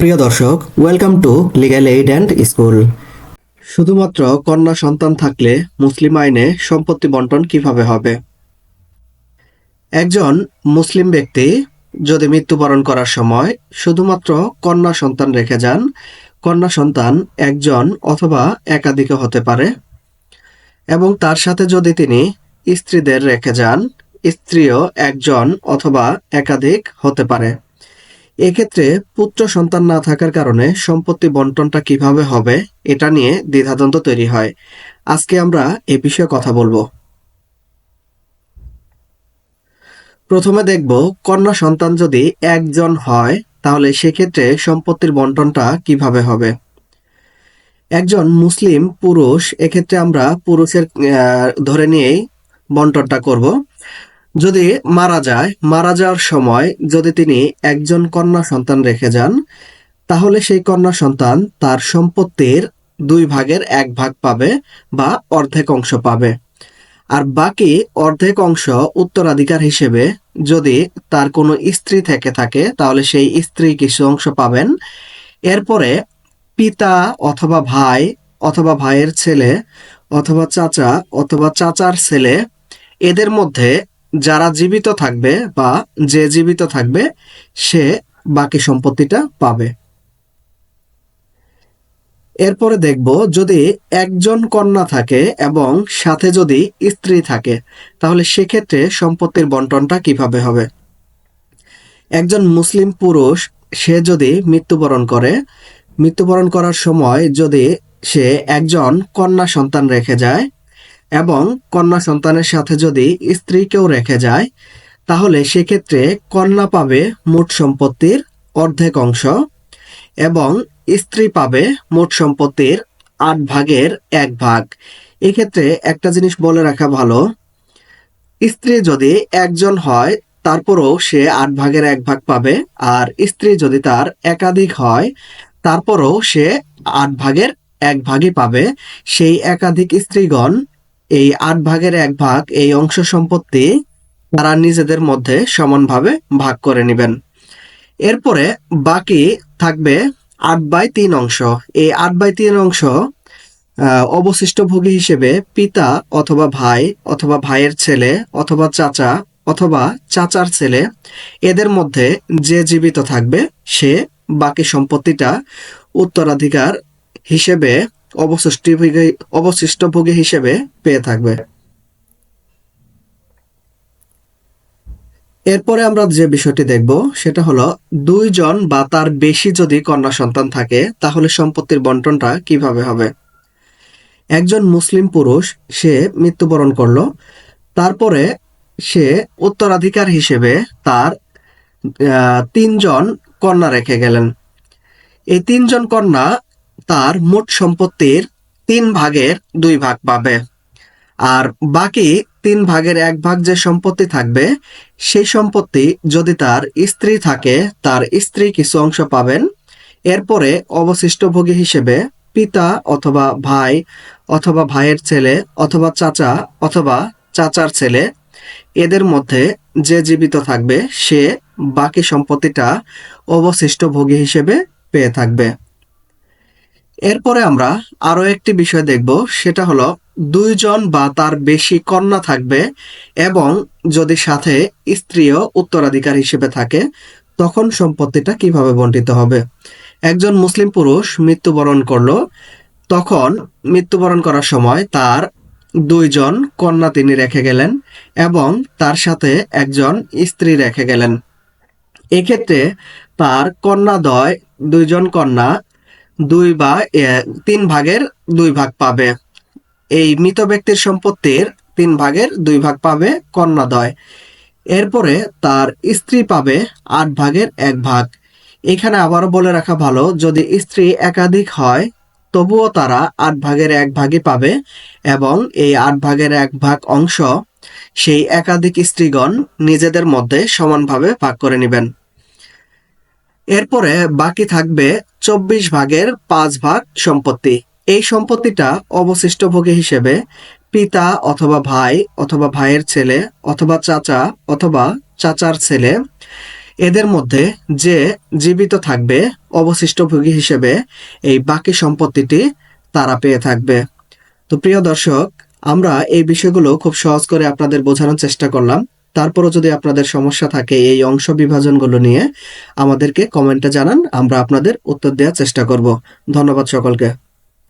প্রিয় দর্শক welcome to legal aid and school শুধুমাত্র কন্যা সন্তান থাকলে মুসলিম আইনে সম্পত্তি বন্টন কীভাবে হবে? একজন মুসলিম ব্যক্তি যদি মৃত্যুবরণ করার সময় শুধুমাত্র কন্যা সন্তান রেখে যান, কন্যা সন্তান একজন অথবা একাধিকও হতে পারে। এবং তার সাথে যদি তিনি স্ত্রীদের রেখে যান, স্ত্রীও একজন অথবা একাধিক হতে পারে। এক্ষেত্রে পুত্র সন্তান না থাকার কারণে সম্পত্তি বন্টনটা কীভাবে হবে, এটা নিয়ে দ্বিধাদ্বন্দ্ব তৈরি হয়। আজকে আমরা এ বিষয়ে কথা বলব। প্রথমে দেখব, কন্যা সন্তান যদি একজন হয়, তাহলে সেক্ষেত্রে সম্পত্তির বন্টনটা কীভাবে হবে? একজন মুসলিম পুরুষ, এক্ষেত্রে আমরা পুরুষের ধরে নিয়েই বন্টনটা করব। যদি মারা যায়, মারা যাওয়ার সময় যদি তিনি একজন কন্যা সন্তান রেখে যান, তাহলে সেই কন্যা সন্তান তার সম্পত্তির দুই ভাগের এক ভাগ পাবে বা অর্ধেক অংশ পাবে। আর বাকি অর্ধেক অংশ উত্তরাধিকার হিসেবে যদি তার কোনো স্ত্রী থেকে থাকে, তাহলে সেই স্ত্রী কিছু অংশ পাবেন। এরপরে পিতা অথবা ভাই অথবা ভাইয়ের ছেলে অথবা চাচা অথবা চাচার ছেলে, এদের মধ্যে যারা জীবিত থাকবে বা যে জীবিত থাকবে, সে বাকি সম্পত্তিটা পাবে। এরপরে দেখব যদি একজন কন্যা থাকে এবং সাথে যদি স্ত্রী থাকে, তাহলে সেক্ষেত্রে সম্পত্তির বন্টনটা কীভাবে হবে? একজন মুসলিম পুরুষ, সে যদি মৃত্যুবরণ করে, মৃত্যুবরণ করার সময় যদি সে একজন কন্যা সন্তান রেখে যায় এবং কন্যা সন্তানের সাথে যদি স্ত্রীকেও রেখে যায়, তাহলে সেক্ষেত্রে কন্যা পাবে মোট সম্পত্তির অর্ধেক অংশ এবং স্ত্রী পাবে মোট সম্পত্তির আট ভাগের এক ভাগ। এক্ষেত্রে একটা জিনিস বলে রাখা ভালো, স্ত্রী যদি একজন হয়, তারপরও সে আট ভাগের এক ভাগ পাবে, আর স্ত্রী যদি তার একাধিক হয়, তারপরও সে আট ভাগের এক ভাগই পাবে। সেই একাধিক স্ত্রীগণ এই আট ভাগের এক ভাগ এই অংশ সম্পত্তি তারা নিজেদের মধ্যে সমানভাবে ভাগ করে নেবেন। এরপরে বাকি থাকবে আট বাই তিন অংশ। এই আট বাই তিন অংশ অবশিষ্ট ভোগী হিসেবে পিতা অথবা ভাই অথবা ভাইয়ের ছেলে অথবা চাচা অথবা চাচার ছেলে, এদের মধ্যে যে জীবিত থাকবে সে বাকি সম্পত্তিটা উত্তরাধিকার হিসেবে অবশিষ্ট ভোগী হিসেবে পেয়ে থাকবে। এরপরে আমরা যে বিষয়টি দেখব, সেটা হলো দুইজন বা তার বেশি যদি কন্যা সন্তান থাকে, তাহলে সম্পত্তির বন্টনটা কীভাবে হবে? একজন মুসলিম পুরুষ, সে মৃত্যুবরণ করল, তারপরে সে উত্তরাধিকার হিসেবে তার তিনজন কন্যা রেখে গেলেন। এই তিনজন কন্যা তার মোট সম্পত্তির তিন ভাগের দুই ভাগ পাবে। আর বাকি তিন ভাগের এক ভাগ যে সম্পত্তি থাকবে, সেই সম্পত্তি যদি তার স্ত্রী থাকে, তার স্ত্রী কিছু অংশ পাবেন। এরপরে অবশিষ্ট ভোগী হিসেবে পিতা অথবা ভাই অথবা ভাইয়ের ছেলে অথবা চাচা অথবা চাচার ছেলে, এদের মধ্যে যে জীবিত থাকবে, সে বাকি সম্পত্তিটা অবশিষ্ট ভোগী হিসেবে পেয়ে থাকবে। এরপরে আমরা আরও একটি বিষয় দেখব, সেটা হলো দুইজন বা তার বেশি কন্যা থাকবে এবং যদি সাথে স্ত্রীও উত্তরাধিকার হিসেবে থাকে, তখন সম্পত্তিটা কীভাবে বন্টিত হবে? একজন মুসলিম পুরুষ মৃত্যুবরণ করল, তখন মৃত্যুবরণ করার সময় তার দুইজন কন্যা তিনি রেখে গেলেন এবং তার সাথে একজন স্ত্রী রেখে গেলেন। এক্ষেত্রে তার কন্যা কন্যাদ্বয় দুইজন কন্যা দুই বা তিন ভাগের দুই ভাগ পাবে। এই মৃত ব্যক্তির সম্পত্তির তিন ভাগের দুই ভাগ পাবে কন্যাদ্বয় এরপরে তার স্ত্রী পাবে আট ভাগের এক ভাগ। এখানে আবারও বলে রাখা ভালো, যদি স্ত্রী একাধিক হয়, তবুও তারা আট ভাগের এক ভাগই পাবে এবং এই আট ভাগের এক ভাগ অংশ সেই একাধিক স্ত্রীগণ নিজেদের মধ্যে সমানভাবে ভাগ করে নেবেন। এরপরে বাকি থাকবে চব্বিশ ভাগের পাঁচ ভাগ সম্পত্তি। এই সম্পত্তিটা অবশিষ্ট ভোগী হিসেবে পিতা অথবা ভাই অথবা ভাইয়ের ছেলে অথবা চাচা অথবা চাচার ছেলে এদের মধ্যে যে জীবিত থাকবে অবশিষ্ট ভোগী হিসেবে এই বাকি সম্পত্তিটি তারা পেয়ে থাকবে। তো প্রিয় দর্শক, আমরা এই বিষয়গুলো খুব সহজ করে আপনাদের বোঝানোর চেষ্টা করলাম। তারপরও যদি আপনাদের সমস্যা থাকে এই অংশ বিভাজনগুলো নিয়ে, আমাদেরকে কমেন্টে জানান, আমরা আপনাদের উত্তর দেওয়ার চেষ্টা করব। ধন্যবাদ সকলকে।